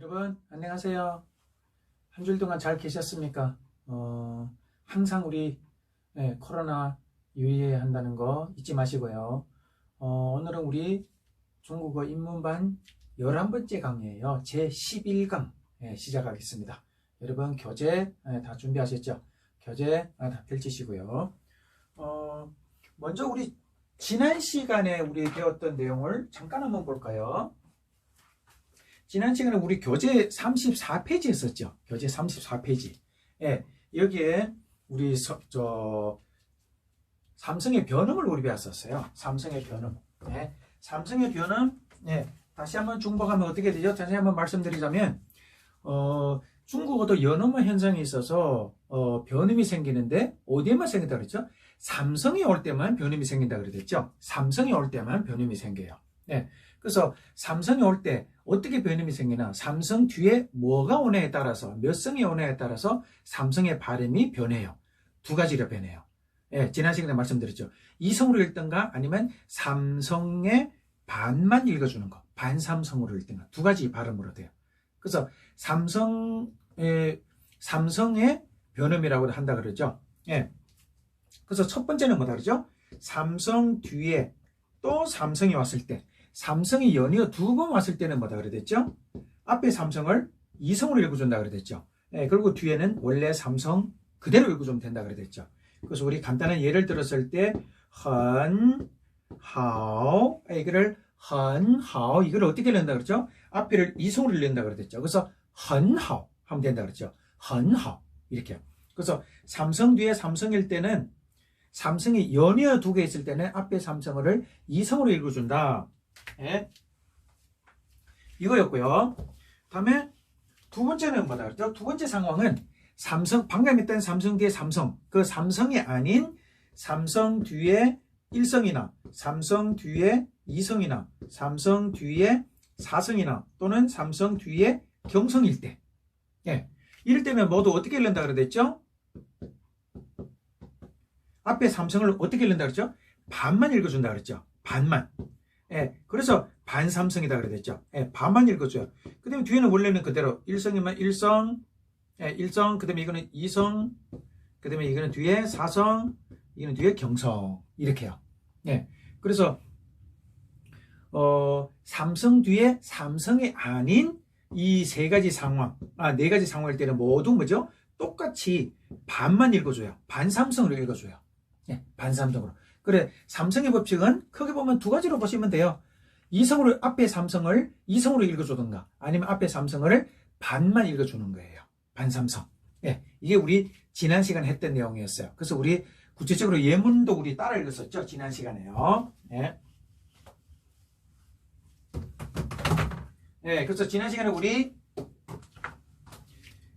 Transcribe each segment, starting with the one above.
여러분 안녕하세요. 한줄 동안 잘 계셨습니까? 어, 항상 우리 예, 코로나 유의해야 한다는 거 잊지 마시고요. 어, 오늘은 우리 중국어 입문반 11번째 강의예요. 제 11강 예, 시작하겠습니다. 여러분 교재 예, 다 준비하셨죠? 교재 아, 다 펼치시고요. 어, 먼저 우리 지난 시간에 우리 배웠던 내용을 잠깐 한번 볼까요? 지난 시간에 우리 교재 34페이지 했었죠. 교재 34페이지. 예, 여기에 우리 서, 저 삼성의 변음을 우리 배웠었어요. 삼성의 변음. 예, 삼성의 변음. 예, 다시 한번 중복하면 어떻게 되죠? 다시 한번 말씀드리자면 어, 중국어도 연음어 현상이 있어서 어, 변음이 생기는데 어디에만 생긴다 그랬죠? 삼성이 올 때만 변음이 생긴다 그랬죠? 삼성이 올 때만 변음이 생겨요. 네. 그래서 삼성이 올 때 어떻게 변음이 생기나 삼성 뒤에 뭐가 오냐에 따라서 몇 성이 오냐에 따라서 삼성의 발음이 변해요. 두 가지로 변해요. 예, 지난 시간에 말씀드렸죠. 이성으로 읽든가 아니면 삼성의 반만 읽어주는 거. 반삼성으로 읽든가. 두 가지 발음으로 돼요. 그래서 삼성의, 삼성의 변음이라고 한다 그러죠. 예. 그래서 첫 번째는 뭐다 그러죠? 삼성 뒤에 또 삼성이 왔을 때 삼성이 연이어 두 번 왔을 때는 뭐다 그랬죠? 앞에 삼성을 이성으로 읽어준다 그랬죠. 예, 그리고 뒤에는 원래 삼성 그대로 읽어주면 된다 그랬죠. 그래서 우리 간단한 예를 들었을 때, 헌, 하오, 이거를 헌, 하오, 이걸 어떻게 읽는다 그랬죠? 앞에를 이성으로 읽는다 그랬죠. 그래서 헌 하오 하면 된다 그랬죠. 헌 하오 이렇게. 그래서 삼성 뒤에 삼성일 때는 삼성이 연이어 두 개 있을 때는 앞에 삼성을 이성으로 읽어준다. 예. 이거였고요. 다음에 두 번째는 뭐다 그랬죠? 두 번째 상황은 삼성 방금 했던 삼성 뒤에 삼성 그 삼성이 아닌 삼성 뒤에 일성이나 삼성 뒤에 이성이나 삼성 뒤에 사성이나 또는 삼성 뒤에 경성일 때 예. 이럴 때는 모두 어떻게 읽는다 그랬죠? 앞에 삼성을 어떻게 읽는다 그랬죠? 반만 읽어준다 그랬죠? 반만 예, 그래서 반삼성이다 그랬죠. 예, 반만 읽어줘요. 그 다음에 뒤에는 원래는 그대로 일성이면 일성, 예, 일성, 그 다음에 이거는 이성, 그 다음에 이거는 뒤에 사성, 이거는 뒤에 경성, 이렇게요. 예, 그래서, 어, 삼성 뒤에 삼성이 아닌 이 세 가지 상황, 아, 네 가지 상황일 때는 모두 뭐죠? 똑같이 반만 읽어줘요. 반삼성으로 읽어줘요. 예, 반삼성으로. 그래 삼성의 법칙은 크게 보면 두 가지로 보시면 돼요. 이성으로 앞에 삼성을 이성으로 읽어주든가 아니면 앞에 삼성을 반만 읽어주는 거예요. 반삼성. 예, 이게 우리 지난 시간에 했던 내용이었어요. 그래서 우리 구체적으로 예문도 우리 따라 읽었었죠. 지난 시간에요. 예. 예, 그래서 지난 시간에 우리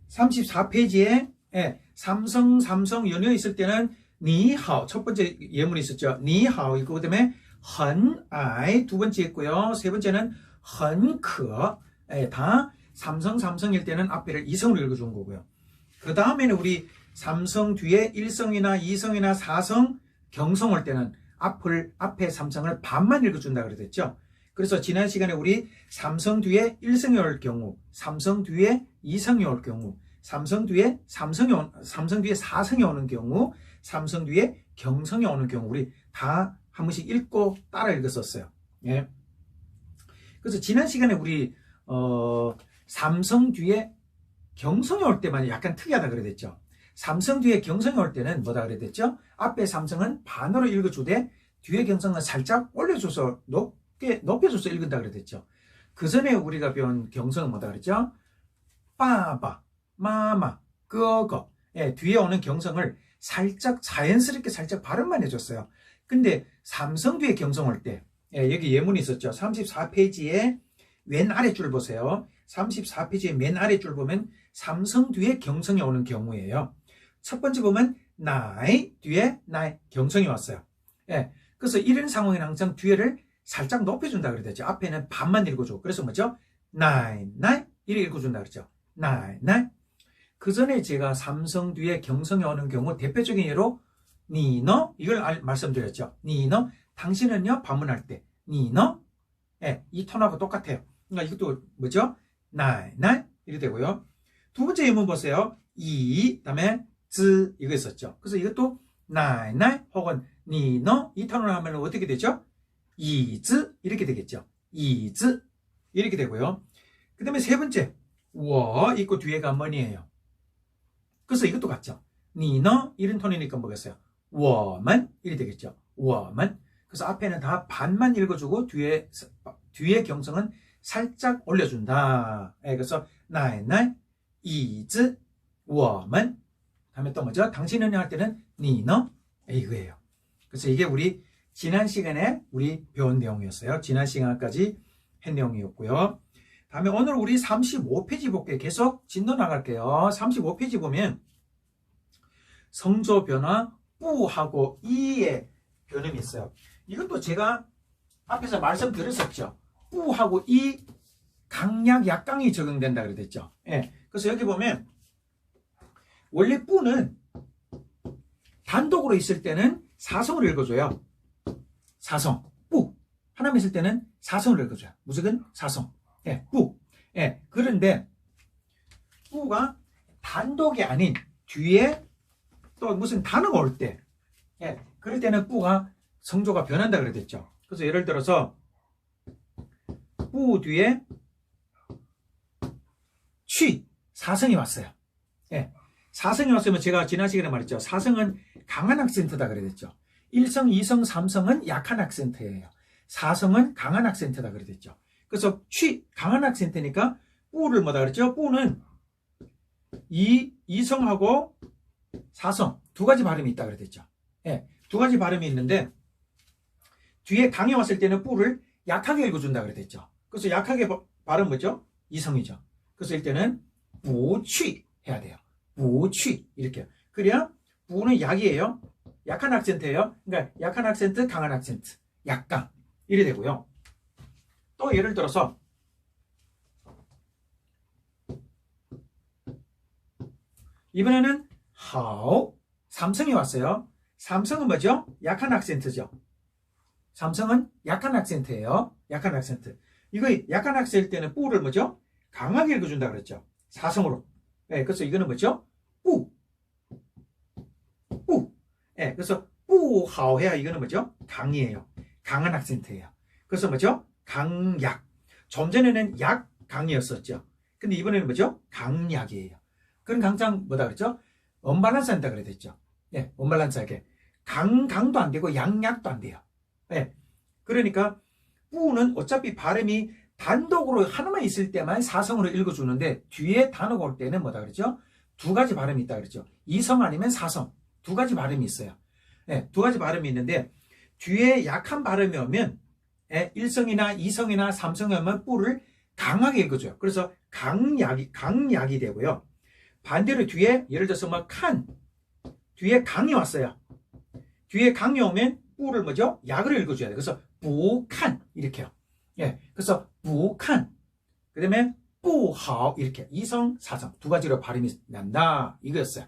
34페이지에 예, 삼성 삼성 연여 있을 때는 니하오 첫 번째 예문이 있었죠. 니하오 있고 그 다음에 헌아이 두 번째 있고요. 세 번째는 헌커 예, 다 삼성 삼성일 때는 앞에를 이성으로 읽어준 거고요. 그 다음에는 우리 삼성 뒤에 일성이나 이성이나 사성 경성 올 때는 앞을 앞에 삼성을 반만 읽어준다 그랬죠. 그래서 지난 시간에 우리 삼성 뒤에 일성이 올 경우, 삼성 뒤에 이성이 올 경우, 삼성 뒤에 삼성이 온, 삼성 뒤에 사성이 오는 경우, 삼성 뒤에 경성이 오는 경우 우리 다 한 번씩 읽고 따라 읽었었어요. 예. 그래서 지난 시간에 우리 어, 삼성 뒤에 경성이 올 때만 약간 특이하다 그랬죠. 삼성 뒤에 경성이 올 때는 뭐다 그랬죠? 앞에 삼성은 반으로 읽어주되 뒤에 경성은 살짝 올려줘서 높게 높여줘서 읽은다 그랬죠. 그 전에 우리가 배운 경성은 뭐다 그랬죠? 빠바, 마마, 끄거. 예, 뒤에 오는 경성을 살짝 자연스럽게 살짝 발음만 해줬어요. 근데 삼성 뒤에 경성 올 때, 예, 여기 예문이 있었죠. 34페이지에 왼 아래 줄 보세요. 34페이지의 맨 아래 줄 보면 삼성 뒤에 경성이 오는 경우예요. 첫 번째 보면 나이 뒤에 나이 경성이 왔어요. 예, 그래서 이런 상황에는 항상 뒤에를 살짝 높여준다 그랬죠. 앞에는 반만 읽어줘. 그래서 뭐죠? 나이 나이 이렇게 읽어준다 그랬죠. 나이 나이 그 전에 제가 삼성 뒤에 경성이 오는 경우 대표적인 예로 니너 이걸 알, 말씀드렸죠. 니너 당신은요 반문할 때 니너 예, 이 톤하고 똑같아요. 그러니까 이것도 뭐죠? 나이 이렇게 되고요. 두 번째 예문 보세요. 이, 다음에 즈 이거 있었죠. 그래서 이것도 나이 혹은 니, 너 이 톤으로 하면 어떻게 되죠? 이즈 이렇게 되겠죠. 이즈 이렇게 되고요. 그 다음에 세 번째 워 있고 뒤에가 뭐니에요. 그래서 이것도 같죠. 니, 너 이런 톤이니까 뭐겠어요? 워만 이렇게 되겠죠. 워만 그래서 앞에는 다 반만 읽어주고 뒤에 뒤에 경성은 살짝 올려준다. 예, 그래서 나의 날 이즈 워만 다음에 또 뭐죠? 당신은 할 때는 니너 이거예요. 그래서 이게 우리 지난 시간에 우리 배운 내용이었어요. 지난 시간까지 한 내용이었고요. 다음에 오늘 우리 35페이지 볼게요. 계속 진도 나갈게요. 35페이지 보면 성조 변화 뿌하고 이의 변음이 있어요. 이것도 제가 앞에서 말씀드렸었죠. 뿌하고 이 강약 약강이 적용된다 그랬죠. 예. 그래서 여기 보면 원래 뿌는 단독으로 있을 때는 사성을 읽어줘요. 사성, 뿌. 하나만 있을 때는 사성을 읽어줘요. 무조건 사성. 예, 뿌. 예. 그런데 뿌가 단독이 아닌 뒤에 또 무슨 단어가 올 때, 예. 그럴 때는 뿌가 성조가 변한다 그랬죠. 그래서 예를 들어서 뿌 뒤에 취 사성이 왔어요. 예. 사성이 왔으면 제가 지난 시간에 말했죠. 사성은 강한 악센트다 그랬죠. 1성, 2성, 3성은 약한 악센트예요. 4성은 강한 악센트다 그랬죠. 그래서 취 강한 악센트니까 뿌를 뭐다 그랬죠? 뿌는 2, 2성하고 4성 두 가지 발음이 있다 그랬죠. 예. 두 가지 발음이 있는데 뒤에 강이 왔을 때는 뿌를 약하게 읽어준다 그랬죠. 그래서 약하게 바- 발음 뭐죠? 이성이죠. 그래서 일때는 부취 해야 돼요. 부취 이렇게. 그래야 부는 약이에요. 약한 악센트예요. 그러니까 약한 악센트, 강한 악센트, 약강 이래 되고요. 또 예를 들어서 이번에는 하오 삼성이 왔어요. 삼성은 뭐죠? 약한 악센트죠. 삼성은 약한 악센트예요. 약한 악센트. 이거 약한 악센트 때는 뿌를 뭐죠? 강하게 읽어준다 그랬죠. 사성으로. 예, 그래서 이거는 뭐죠? 뿌. 뿌. 예, 그래서 뿌하오 해야 이거는 뭐죠? 강이에요. 강한 악센트예요. 그래서 뭐죠? 강약. 좀 전에는 약, 강이었었죠. 근데 이번에는 뭐죠? 강약이에요. 그런 강장 뭐다 그랬죠? 언밸런스 한다 그랬죠. 예, 언밸런스하게. 강, 강도 안 되고 양약도 안 돼요. 예. 그러니까 뿌는 어차피 발음이 단독으로 하나만 있을 때만 사성으로 읽어주는데 뒤에 단어가 올 때는 뭐다 그랬죠? 두 가지 발음이 있다 그랬죠. 이성 아니면 사성. 두 가지 발음이 있어요. 예, 두 가지 발음이 있는데 뒤에 약한 발음이 오면 예, 1성이나 2성이나 3성이 오면 뿌를 강하게 읽어줘요. 그래서 강약이, 강약이 되고요. 반대로 뒤에 예를 들어서 뭐 칸, 뒤에 강이 왔어요. 뒤에 강이 오면 뿌를 뭐죠? 약을 읽어줘야 돼요. 그래서 부칸 이렇게요. 예, 그래서 부칸 그 다음에 뿌하오 이렇게 이성 사성 두 가지로 발음이 난다 이거였어요.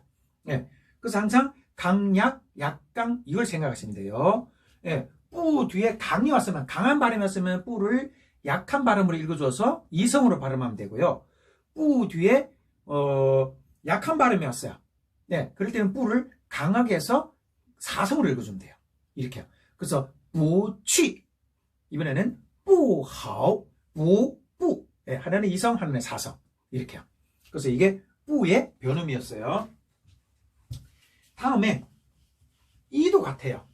예, 그래서 항상 강약 약강 이걸 생각하시면 돼요. 예, 뿌 뒤에 강이 왔으면 강한 발음이 왔으면 뿌를 약한 발음으로 읽어줘서 이성으로 발음하면 되고요. 뿌 뒤에 어 약한 발음이 왔어요. 네, 그럴 때는 뿌를 강하게 해서 사성으로 읽어주면 돼요. 이렇게요. 그래서 부취 이번에는 뿌하오 부뿌 네, 하나는 이성 하나는 사성 이렇게요. 그래서 이게 뿌의 변음이었어요. 다음에 이도 같아요.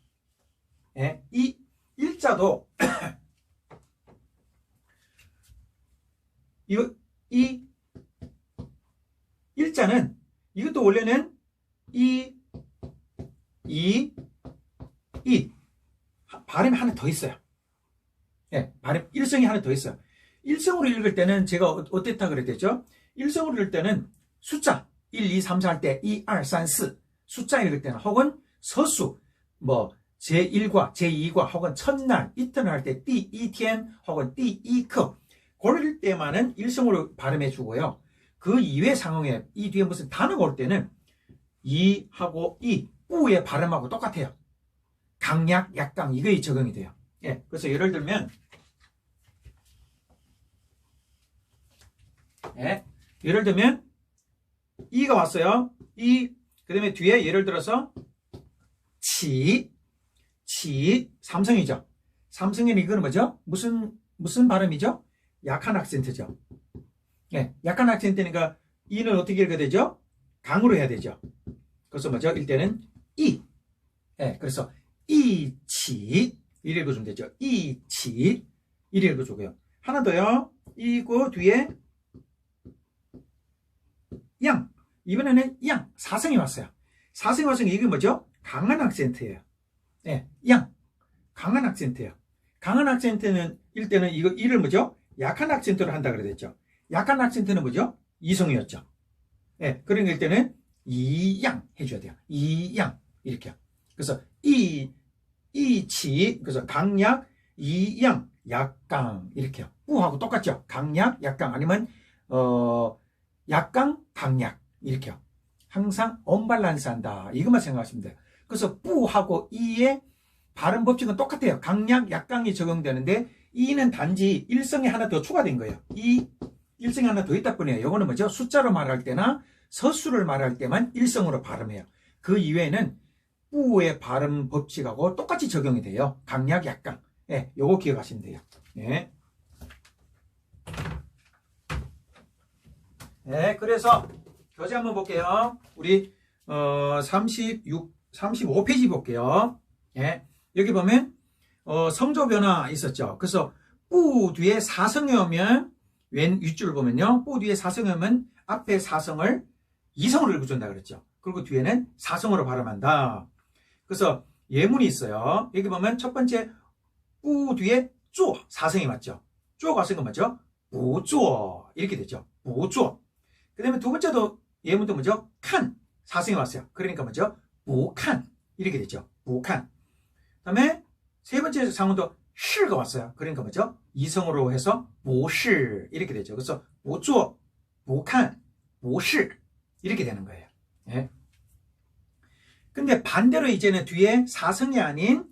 예, 이 일자도 이거 이 일자는 이것도 원래는 이, 이, 이 하- 발음이 하나 더 있어요. 예, 발음 일성이 하나 더 있어요. 일성으로 읽을 때는 제가 어- 어땠다 그랬댔죠? 일성으로 읽을 때는 숫자 1, 2, 3, 4 할 때 2, 2, 3, 4 숫자 읽을 때는 혹은 서수 뭐 제1과 제2과 혹은 첫날 이틀을 할 때 띠, 이텐 혹은 띠, 이크 그럴 때만은 일성으로 발음해 주고요. 그 이외 상황에 이 뒤에 무슨 단어가 올 때는 이하고 이, 우의 발음하고 똑같아요. 강약, 약강 이거에 적용이 돼요. 예, 그래서 예를 들면 예. 예를 들면 이가 왔어요. 이 그 다음에 뒤에 예를 들어서 치, 치 삼성이죠. 삼성에는 이거는 뭐죠? 무슨 무슨 발음이죠? 약한 악센트죠. 예, 약한 악센트니까 이는 어떻게 읽어야 되죠? 강으로 해야 되죠. 그래서 뭐죠? 일때는 이. 예, 그래서 이치 이래 읽어주면 되죠. 이치 이래 읽어주고요. 하나 더요. 이고 뒤에 양. 이번에는 양. 사성이 왔어요. 사성이 왔으니 이게 뭐죠? 강한 악센트예요. 예, 양. 강한 악센트예요. 강한 악센트는 일때는 이거 이를 뭐죠? 약한 악센트로 한다 그랬죠. 약한 악센트는 뭐죠? 이성이었죠. 예, 그러니까 일때는 이양 해줘야 돼요. 이양 이렇게요. 그래서 이 이치 그래서 강약 이양 약강 이렇게요. 우하고 똑같죠. 강약 약강 아니면 어 약강 강약 이렇게요. 항상 언밸런스한다. 이것만 생각하시면 돼요. 그래서 뿌하고 이의 발음 법칙은 똑같아요. 강약 약강이 적용되는데 이는 단지 일성이 하나 더 추가된 거예요. 이 일성이 하나 더 있다 뿐이에요. 이거는 뭐죠? 숫자로 말할 때나 서술을 말할 때만 일성으로 발음해요. 그 이외에는 뿌의 발음 법칙하고 똑같이 적용이 돼요. 강약 약강. 예, 요거 기억하시면 돼요. 예. 네, 그래서 교재 한번 볼게요. 우리 어 36, 35페이지 볼게요. 예. 여기 보면 어, 성조 변화 있었죠. 그래서 뿌 뒤에 사성이 오면 왼 윗줄 보면요. 뿌 뒤에 사성이 오면 앞에 사성을 이성으로 읽어준다 그랬죠. 그리고 뒤에는 사성으로 발음한다. 그래서 예문이 있어요. 여기 보면 첫 번째 뿌 뒤에 쪼 사성이 맞죠. 쪼가 쓴건 맞죠? 부쪼 이렇게 되죠. 부쪼. 그 다음에 두 번째도 예문도 뭐죠? 칸 사성이 왔어요. 그러니까 뭐죠? 부칸 이렇게 되죠. 부칸. 그 다음에 세 번째 상황도 실가 왔어요. 그러니까 뭐죠? 이성으로 해서 모시 이렇게 되죠. 그래서 부쪼, 부칸, 모시 이렇게 되는 거예요. 예. 근데 반대로 이제는 뒤에 사성이 아닌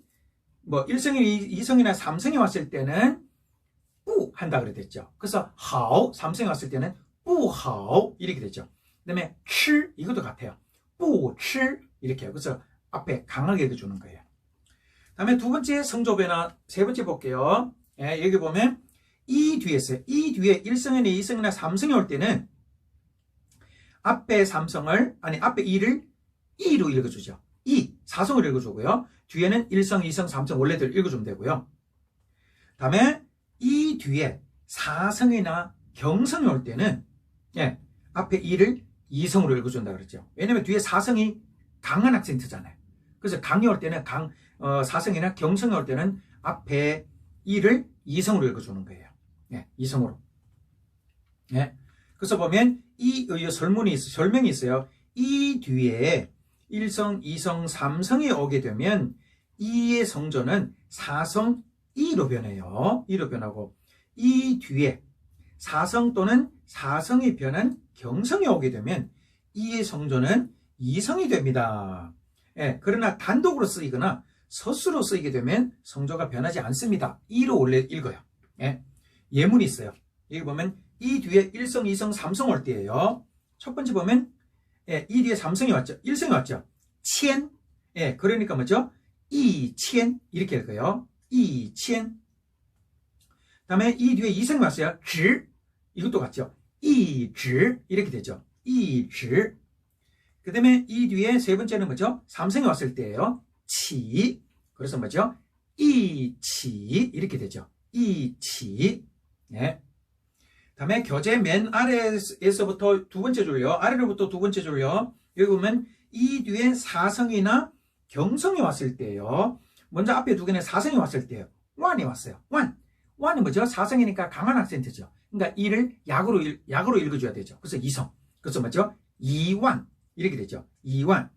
뭐 1성이, 2성이나 3성이 왔을 때는 뿌 한다 그랬죠. 그래서 하오 3성이 왔을 때는 뿌하오 이렇게 되죠. 그다음에 吃 이것도 같아요. 뿌吃 이렇게요. 그래서 앞에 강하게 읽어주는 거예요. 다음에 두 번째 성조 변화 세 번째 볼게요. 예, 여기 보면 이 뒤에 있어요. 이 뒤에 1성이나 2성이나 3성이 올 때는 앞에 삼성을 아니 앞에 2를 2로 읽어주죠. 2, 4성을 읽어주고요. 뒤에는 1성, 2성, 3성 원래대로 읽어주면 되고요. 다음에 이 뒤에 4성이나 경성이 올 때는 예, 앞에 2를 2성으로 읽어준다 그랬죠. 왜냐면 뒤에 4성이 강한 악센트잖아요. 그래서 강이 올 때는 강, 어, 4성이나 경성이 올 때는 앞에 2를 2성으로 읽어주는 거예요. 예, 2성으로. 예. 그래서 보면 이 의의 설문이 있어, 설명이 있어요. 이 뒤에 1성, 2성, 3성이 오게 되면 2의 성조는 4성 2로 변해요. 2로 변하고 이 뒤에 4성 또는 4성이 변한 경성이 오게 되면 2의 성조는 2성이 됩니다. 예, 그러나 단독으로 쓰이거나 서수로 쓰이게 되면 성조가 변하지 않습니다. 2로 원래 읽어요. 예, 예문이 있어요. 여기 보면 이 뒤에 1성, 2성, 3성 올 때예요. 첫 번째 보면 예, 이 뒤에 3성이 왔죠. 1성이 왔죠. 첸. 예, 그러니까 뭐죠? 이첸 이렇게 읽어요. 이첸. 다음에 이 뒤에 2성이 왔어요. 直 이것도 같죠. 이 지 이렇게 되죠. 이 지. 그 다음에 이 뒤에 세 번째는 뭐죠? 3성이 왔을 때예요. 치. 그래서 뭐죠? 이치 이렇게 되죠. 이치. 네. 다음에 교재 맨 아래에서부터 두 번째 줄요. 아래로부터 두 번째 줄요. 여기 보면 이 뒤에 사성이나 경성이 왔을 때요. 먼저 앞에 두 개는 사성이 왔을 때요. 완이 왔어요. 완. 완이 뭐죠? 사성이니까 강한 악센트죠. 그러니까 이를 약으로, 읽, 약으로 읽어줘야 되죠. 그래서 이성. 그래서 뭐죠? 이완. 이렇게 되죠. 이완.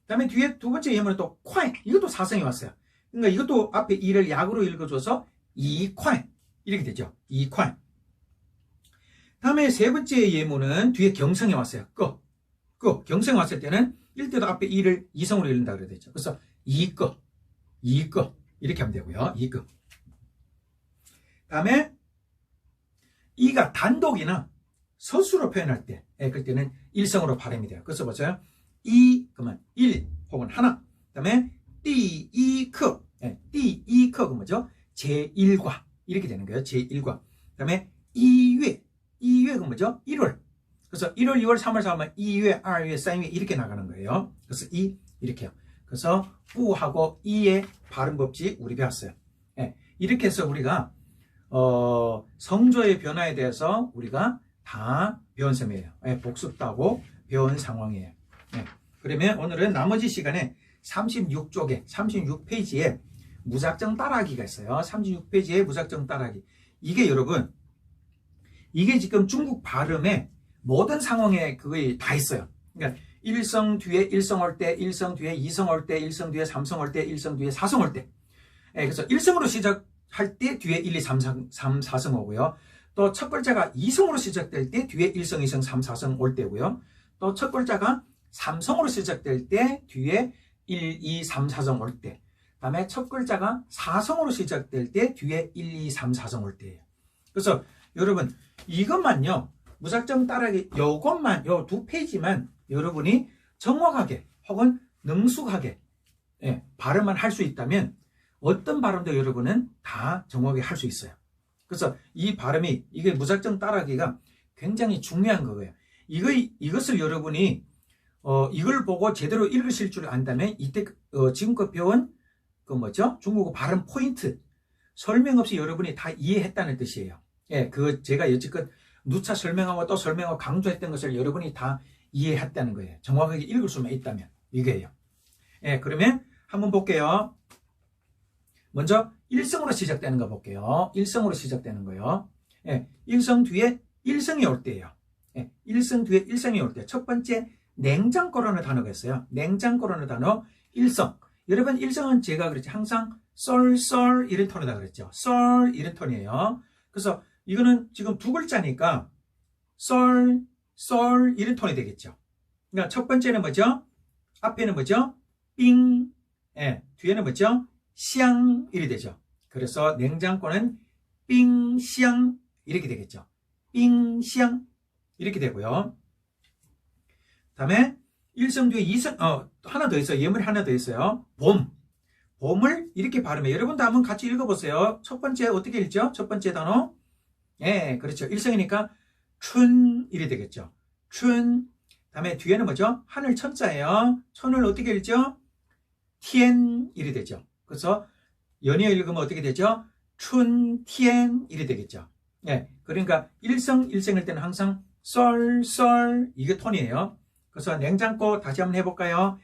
그 다음에 뒤에 두 번째 예문은 또 콰이. 이것도 사성이 왔어요. 그러니까 이것도 앞에 이를 약으로 읽어줘서 이콰이. 이렇게 되죠. 이콰이. 다음에 세 번째 예문은 뒤에 경성이 왔어요. 끄. 끄. 경성이 왔을 때는 일때도 앞에 이를 이성으로 읽는다 그래야 되죠. 그래서 이끄. 이끄. 이렇게 하면 되고요. 이끄. 다음에 이가 단독이나 서술로 표현할 때, 예, 그때는 일성으로 발음이 돼요. 그래서 보세요. 이, 그러면 일 혹은 하나. 그 다음에 띠, 이, 크. 예, 띠, 이, 크. 그 뭐죠? 제1과. 이렇게 되는 거예요. 제1과. 그 다음에 2회. 2회가 뭐죠? 1월. 그래서 1월, 2월, 3월, 4월, 2회, 2회, 3회 이렇게 나가는 거예요. 그래서 이, 이렇게요. 그래서 우하고 이의 발음 법칙 우리 배웠어요. 예, 이렇게 해서 우리가 어, 성조의 변화에 대해서 우리가 다 배운 셈이에요. 예, 복습도 하고 배운 상황이에요. 예, 그러면 오늘은 나머지 시간에 36쪽에 36페이지에 무작정 따라하기가 있어요. 36페이지에 무작정 따라하기. 이게 여러분 이게 지금 중국 발음에 모든 상황에 그게 다 있어요. 그러니까 일성 뒤에 일성 올 때, 일성 뒤에 이성 올 때, 일성 뒤에 삼성 올 때, 일성 뒤에 사성 올 때. 예, 그래서 일성으로 시작할 때 뒤에 1, 2, 3, 3, 3 4성 오고요. 또 첫 글자가 이성으로 시작될 때 뒤에 일성, 이성, 3, 4성 올 때고요. 또 첫 글자가 삼성으로 시작될 때 뒤에 1, 2, 3, 4성 올 때. 다음에 첫 글자가 사성으로 시작될 때 뒤에 1, 2, 3, 4성 올 때예요. 그래서 여러분 이것만요. 무작정 따라하기 요것만 요 두 페이지만 여러분이 정확하게 혹은 능숙하게 예, 발음만 할 수 있다면 어떤 발음도 여러분은 다 정확하게 할수 있어요. 그래서 이 발음이 이게 무작정 따라하기가 굉장히 중요한 거예요. 이거 이것을 여러분이 어, 이걸 보고 제대로 읽으실 줄 안다면 이때 어, 지금껏 배운 그 뭐죠 중국어 발음 포인트 설명 없이 여러분이 다 이해했다는 뜻이에요. 예, 그 제가 여지껏 누차 설명하고 또 설명하고 강조했던 것을 여러분이 다 이해했다는 거예요. 정확하게 읽을 수만 있다면 이게요. 예, 그러면 한번 볼게요. 먼저 일성으로 시작되는 거 볼게요. 일성으로 시작되는 거요. 예, 일성 뒤에 일성이 올 때예요. 예, 일성 뒤에 일성이 올 때 첫 번째 냉장고라는 단어가 있어요. 냉장고라는 단어 일성. 여러분 일성은 제가 그랬지 항상 썰썰 이런 톤이다 그랬죠. 썰 이런 톤이에요. 그래서 이거는 지금 두 글자니까 썰, 썰 이런 톤이 되겠죠. 그러니까 첫 번째는 뭐죠? 앞에는 뭐죠? 삥, 예, 뒤에는 뭐죠? 샹 이렇게 되죠. 그래서 냉장고는 삥샹 이렇게 되겠죠. 삥샹 이렇게 되고요. 다음에 일성 뒤에 이성 어 하나 더 있어요. 예물이 하나 더 있어요. 봄. 봄을 이렇게 발음해. 여러분도 한번 같이 읽어보세요. 첫 번째 어떻게 읽죠? 첫 번째 단어. 예, 그렇죠. 일성이니까 춘 이래 되겠죠. 춘. 다음에 뒤에는 뭐죠? 하늘 천자예요. 천을 어떻게 읽죠? 티엔 이래 되죠. 그래서 연이어 읽으면 어떻게 되죠? 춘, 티엔 이래 되겠죠. 예, 그러니까 일성 일성일 때는 항상 썰, 썰 이게 톤이에요. 그래서 냉장고 다시 한번 해볼까요?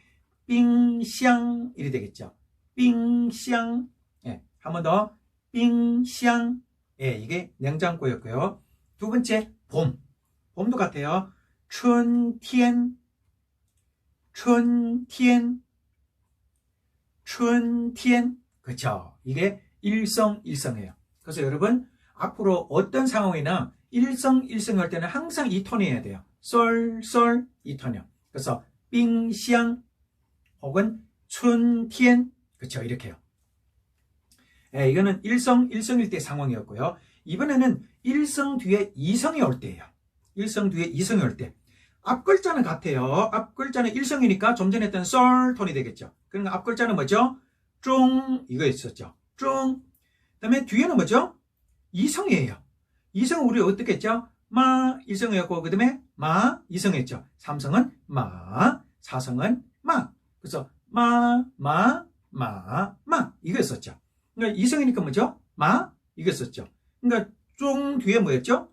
빙샹 이래 되겠죠. 빙샹 예, 한 번 더. 빙샹 예, 이게 냉장고였고요. 두 번째 봄. 봄도 같아요. 춘天 춘天 춘天 그쵸? 이게 일성 일성이에요. 그래서 여러분 앞으로 어떤 상황이나 일성 일성 할 때는 항상 이 톤이어야 돼요. 썰썰 이 톤이요. 그래서 빙샹 혹은 춘天 그쵸? 이렇게요. 예, 이거는 일성 일성일 때 상황이었고요. 이번에는 일성 뒤에 이성이 올 때예요. 일성 뒤에 이성이 올 때. 앞 글자는 같아요. 앞 글자는 일성이니까 좀 전에 했던 썰 톤이 되겠죠. 그러니까 앞 글자는 뭐죠? 중 이거 있었죠. 중. 그다음에 뒤에는 뭐죠? 이성이에요. 이성은 우리 어떻게 했죠? 마 이성이었고 그 다음에 마 이성했죠. 삼성은 마, 사성은 마. 그래서 마, 마, 마, 마 이거였었죠. 그러니까 이성이니까 뭐죠? 마 이겼었죠. 그러니까 쫑 뒤에 뭐였죠?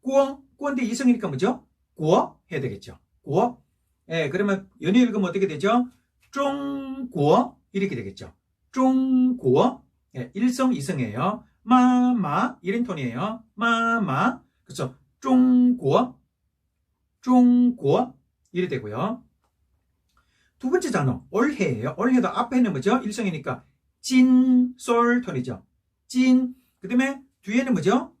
꾸어 꾸어인데 이성이니까 뭐죠? 꾸어 해야 되겠죠. 꾸어. 예, 그러면 연이 읽으면 어떻게 되죠? 쫑꾸어 이렇게 되겠죠. 쫑꾸어. 예, 일성 이성이에요. 마마 이런 톤이에요. 마마. 그래서 쫑꾸어 쫑꾸어 이래 되고요. 두 번째 단어 올해예요. 올해도 앞에는 뭐죠? 일성이니까 찐, 솔 톤이죠. 찐. 그 다음에 뒤에는 뭐죠?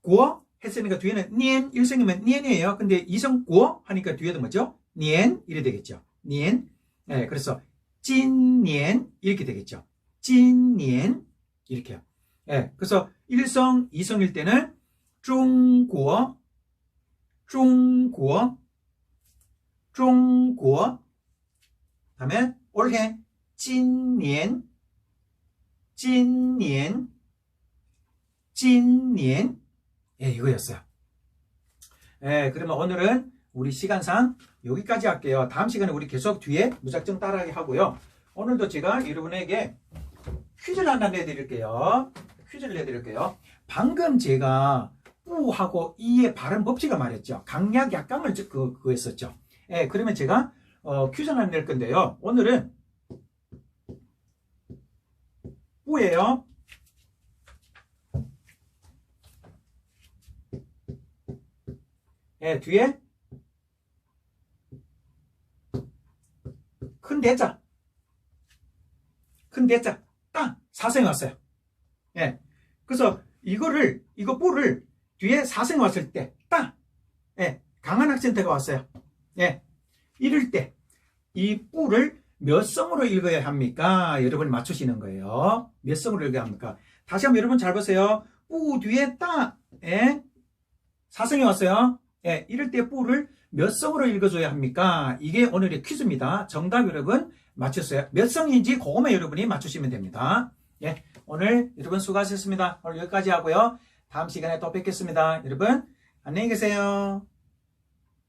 고 했으니까 뒤에는 니엔 일성이면 니엔이에요. 근데 이성고 하니까 뒤에도 뭐죠? 니엔 이래 되겠죠. 니엔. 네, 예, 그래서 찐니엔 이렇게 되겠죠. 찐니엔 이렇게요. 네, 그래서 일성 이성일 때는 중국어 중국어 중국어 다음에 올해 찐년 찐년 찐년 예, 이거였어요. 예, 그러면 오늘은 우리 시간상 여기까지 할게요. 다음 시간에 우리 계속 뒤에 무작정 따라하게 하고요. 오늘도 제가 여러분에게 퀴즈를 하나 내드릴게요. 퀴즈를 내드릴게요. 방금 제가 우하고 이의 발음 법칙을 말했죠. 강약 약강을 저- 그, 그거 했었죠. 예, 그러면 제가 어, 퀴즈를 하나 낼 건데요. 오늘은 우예요. 예, 뒤에 큰 대자. 큰 대자. 딱 사성이 왔어요. 예. 그래서 이거를, 이거 뿔을 뒤에 사성이 왔을 때, 딱, 예. 강한 학생태가 왔어요. 예. 이럴 때, 이 뿔을 몇 성으로 읽어야 합니까? 여러분이 맞추시는 거예요. 몇 성으로 읽어야 합니까? 다시 한번 여러분 잘 보세요. 뿌 뒤에 딱, 예. 사성이 왔어요. 예. 이럴 때 뿔을 몇 성으로 읽어줘야 합니까? 이게 오늘의 퀴즈입니다. 정답 여러분 맞췄어요. 몇 성인지 그것만 여러분이 맞추시면 됩니다. 예, 오늘 여러분 수고하셨습니다. 오늘 여기까지 하고요. 다음 시간에 또 뵙겠습니다. 여러분 안녕히 계세요.